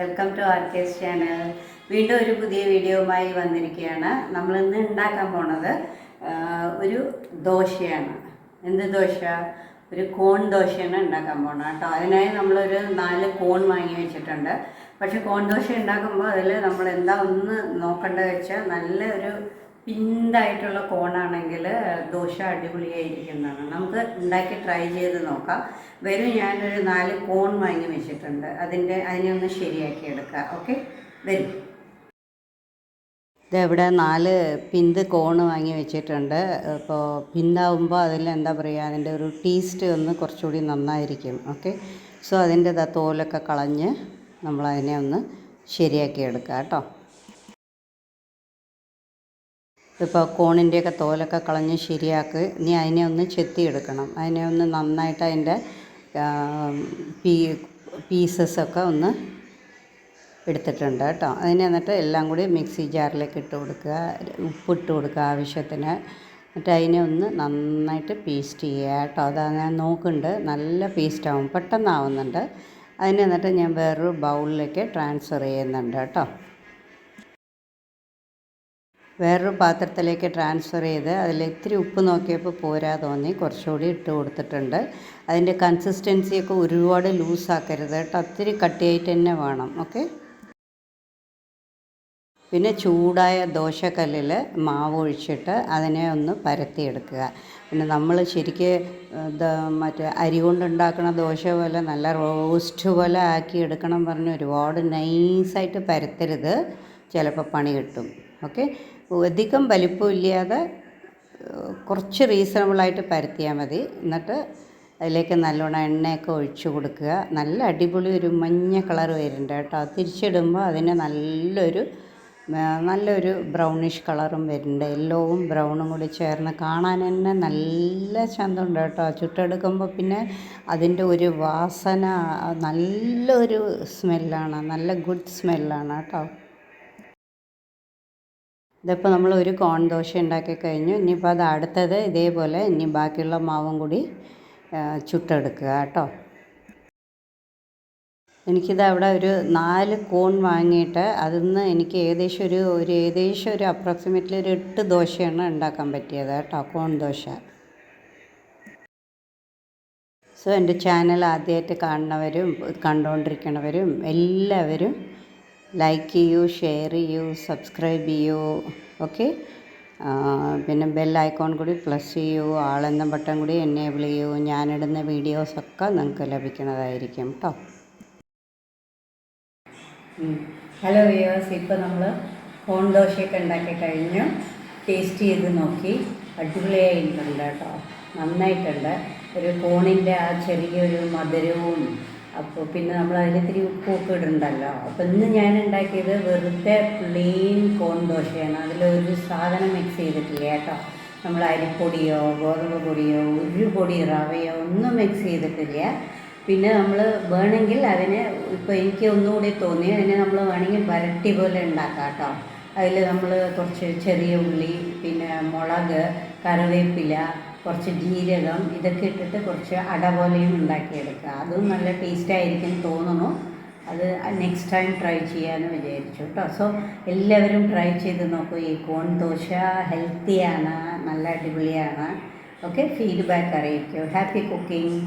Welcome to R K S channel വീണ്ടും ഒരു പുതിയ വീഡിയോയുമായി വന്നിരിക്കുകയാണ്. നമ്മൾ ഇന്ന് ഉണ്ടാക്കാൻ പോണത് ഒരു ദോശയാണ്. എന്ത് ദോശ? ഒരു കോൺ ദോശയാണ് ഉണ്ടാക്കാൻ പോണത് കേട്ടോ. അതിനായി നമ്മളൊരു നാല് കോൺ വാങ്ങി വെച്ചിട്ടുണ്ട്. പക്ഷേ കോൺ ദോശ ഉണ്ടാക്കുമ്പോൾ അതിൽ നമ്മൾ എന്താ ഒന്ന് നോക്കേണ്ടത് വെച്ചാൽ നല്ല ഒരു പിന്തായിട്ടുള്ള കോണാണെങ്കിൽ ദോശ അടിപൊളിയായിരിക്കുന്നതാണ്. നമുക്ക് ഉണ്ടാക്കി ട്രൈ ചെയ്ത് നോക്കാം. വരും ഞാനൊരു നാല് കോൺ വാങ്ങി വെച്ചിട്ടുണ്ട്. അതിന്റെ അതിനെ ഒന്ന് ശരിയാക്കി എടുക്കാം. ഓക്കെ വരും. ഇതെവിടെ നാല് പിന്ത് കോണ് വാങ്ങി വെച്ചിട്ടുണ്ട്. ഇപ്പോൾ പിന്താവുമ്പോൾ അതിൽ എന്താ പറയുക അതിന്റെ ഒരു ടേസ്റ്റ് ഒന്ന് കുറച്ചുകൂടി നന്നായിരിക്കും. ഓക്കെ സോ അതിന്റെ തോലൊക്കെ കളഞ്ഞ് നമ്മളതിനെ ഒന്ന് ശരിയാക്കി എടുക്കുക കേട്ടോ. ഇപ്പോൾ കോണിന്റെയൊക്കെ തോലൊക്കെ കളഞ്ഞ് ശരിയാക്കി. ഇനി അതിനെ ഒന്ന് ചെത്തിയെടുക്കണം. അതിനെ ഒന്ന് നന്നായിട്ട് അതിന്റെ പീ പീസസൊക്കെ ഒന്ന് എടുത്തിട്ടുണ്ട് കേട്ടോ. അതിനെ എന്നിട്ട് എല്ലാം കൂടി മിക്സി ജാറിലേക്ക് ഇട്ട് കൊടുക്കുക. ഉപ്പിട്ട് കൊടുക്കുക ആവശ്യത്തിന്. എന്നിട്ട് അതിനെ ഒന്ന് നന്നായിട്ട് പേസ്റ്റ് ചെയ്യുക കേട്ടോ. അതാ ഞാൻ നോക്കുന്നുണ്ട്. നല്ല പേസ്റ്റാവും പെട്ടെന്നാവുന്നുണ്ട്. അതിനെ എന്നിട്ട് ഞാൻ വേറൊരു ബൗളിലേക്ക് ട്രാൻസ്ഫർ ചെയ്യുന്നുണ്ട് കേട്ടോ. വേറൊരു പാത്രത്തിലേക്ക് ട്രാൻസ്ഫർ ചെയ്ത് അതിൽ ഇത്തിരി ഉപ്പ് നോക്കിയപ്പോൾ പോരാ തോന്നി. കുറച്ചുകൂടി ഇട്ട് കൊടുത്തിട്ടുണ്ട്. അതിന്റെ കൺസിസ്റ്റൻസിയൊക്കെ ഒരുപാട് ലൂസാക്കരുത് കേട്ടോ. ഒത്തിരി കട്ടിയായിട്ട് തന്നെ വേണം. ഓക്കെ പിന്നെ ചൂടായ ദോശക്കല്ലിൽ മാവ് ഒഴിച്ചിട്ട് അതിനെ ഒന്ന് പരത്തിയെടുക്കുക. പിന്നെ നമ്മൾ ശരിക്ക് മറ്റേ അരി കൊണ്ടുണ്ടാക്കുന്ന ദോശ പോലെ നല്ല റോസ്റ്റ് പോലെ ആക്കി എടുക്കണം പറഞ്ഞ് ഒരുപാട് നൈസായിട്ട് പരത്തരുത്. ചിലപ്പോൾ പണി കിട്ടും. ഓക്കെ? അധികം വലിപ്പമില്ലാതെ കുറച്ച് റീസണബിളായിട്ട് പരത്തിയാൽ മതി. എന്നിട്ട് അതിലേക്ക് നല്ലോണം എണ്ണയൊക്കെ ഒഴിച്ചു കൊടുക്കുക. നല്ല അടിപൊളി ഒരു മഞ്ഞ കളർ വരുന്നുണ്ട് കേട്ടോ. തിരിച്ചിടുമ്പോൾ അതിന് നല്ലൊരു നല്ലൊരു ബ്രൗണിഷ് കളറും വരുന്നുണ്ട്. യെല്ലോവും ബ്രൗണും കൂടി ചേർന്ന് കാണാൻ തന്നെ നല്ല ചന്തമുണ്ട് കേട്ടോ. ചുട്ടെടുക്കുമ്പോൾ പിന്നെ അതിന്റെ ഒരു വാസന നല്ലൊരു സ്മെല്ലാണ്. നല്ല ഗുഡ് സ്മെല്ലാണ് കേട്ടോ. ഇതിപ്പോൾ നമ്മൾ ഒരു കോൺ ദോശ ഉണ്ടാക്കി കഴിഞ്ഞു. ഇനിയിപ്പോൾ അത് അടുത്തത് ഇതേപോലെ ഇനി ബാക്കിയുള്ള മാവും കൂടി ചുട്ടെടുക്കുക കേട്ടോ. എനിക്കിത് അവിടെ ഒരു നാല് കോൺ വാങ്ങിയിട്ട് അതിൽ നിന്ന് എനിക്ക് ഏകദേശം ഒരു ഒരു ഏകദേശം ഒരു അപ്രോക്സിമേറ്റ്ലി ഒരു എട്ട് ദോശയാണ് ഉണ്ടാക്കാൻ പറ്റിയത് കേട്ടോ കോൺ ദോശ. സോ എന്റെ ചാനൽ ആദ്യമായിട്ട് കാണുന്നവരും കണ്ടുകൊണ്ടിരിക്കുന്നവരും എല്ലാവരും ലൈക്ക് ചെയ്യൂ ഷെയർ ചെയ്യൂ സബ്സ്ക്രൈബ് ചെയ്യൂ ഓക്കെ പിന്നെ ബെൽ ഐക്കോൺ കൂടി പ്ലസ് ചെയ്യൂ ആളെന്ന ബട്ടൺ കൂടി എനേബിൾ ചെയ്യൂ ഞാനിടുന്ന വീഡിയോസൊക്കെ നിങ്ങൾക്ക് ലഭിക്കുന്നതായിരിക്കും കേട്ടോ ഹലോ വ്യൂവേഴ്സ് ഇപ്പോൾ നമ്മൾ കോൺ ദോശയൊക്കെ ഉണ്ടാക്കി കഴിഞ്ഞു. ടേസ്റ്റ് ചെയ്ത് നോക്കി. അടിപൊളിയായിട്ടുണ്ട് കേട്ടോ നന്നായിട്ടുണ്ട്. ഒരു കോണിന്റെ ആ ചെറിയൊരു മധുരവും അപ്പോൾ പിന്നെ നമ്മൾ അതിൽ ഇത്തിരി ഉപ്പൊക്കെ ഇടുന്നുണ്ടല്ലോ അപ്പോൾ ഇന്ന് ഞാൻ ഉണ്ടാക്കിയത് വെറുതെ പ്ലെയിൻ കോൺ ദോശയാണ്. അതിലൊരു സാധനം മിക്സ് ചെയ്തിട്ടില്ല കേട്ടോ. നമ്മൾ അരിപ്പൊടിയോ ഗോതമ്പ് പൊടിയോ ഒരു പൊടി റവയോ ഒന്നും മിക്സ് ചെയ്തിട്ടില്ല. പിന്നെ നമ്മൾ വേണമെങ്കിൽ അതിനെ ഇപ്പോൾ എനിക്ക് ഒന്നുകൂടി തോന്നി അതിനെ നമ്മൾ വേണമെങ്കിൽ വരട്ടി പോലെ ഉണ്ടാക്കാം കേട്ടോ. അതിൽ നമ്മൾ കുറച്ച് ചെറിയ ഉള്ളി പിന്നെ മുളക് കറിവേപ്പില കുറച്ച് ജീരകം ഇതൊക്കെ ഇട്ടിട്ട് കുറച്ച് അട പോലെയും ഉണ്ടാക്കിയെടുക്കുക. അതും നല്ല ടേസ്റ്റ് ആയിരിക്കും തോന്നുന്നു. അത് നെക്സ്റ്റ് ടൈം ട്രൈ ചെയ്യാമെന്ന് വിചാരിച്ചു കേട്ടോ സോ എല്ലാവരും ട്രൈ ചെയ്ത് നോക്കൂ. ഈ കോൺ ദോശ ഹെൽത്തിയാണ് നല്ല അടിപൊളിയാണ്. ഓക്കെ ഫീഡ്ബാക്ക് അറിയിക്കൂ. Happy cooking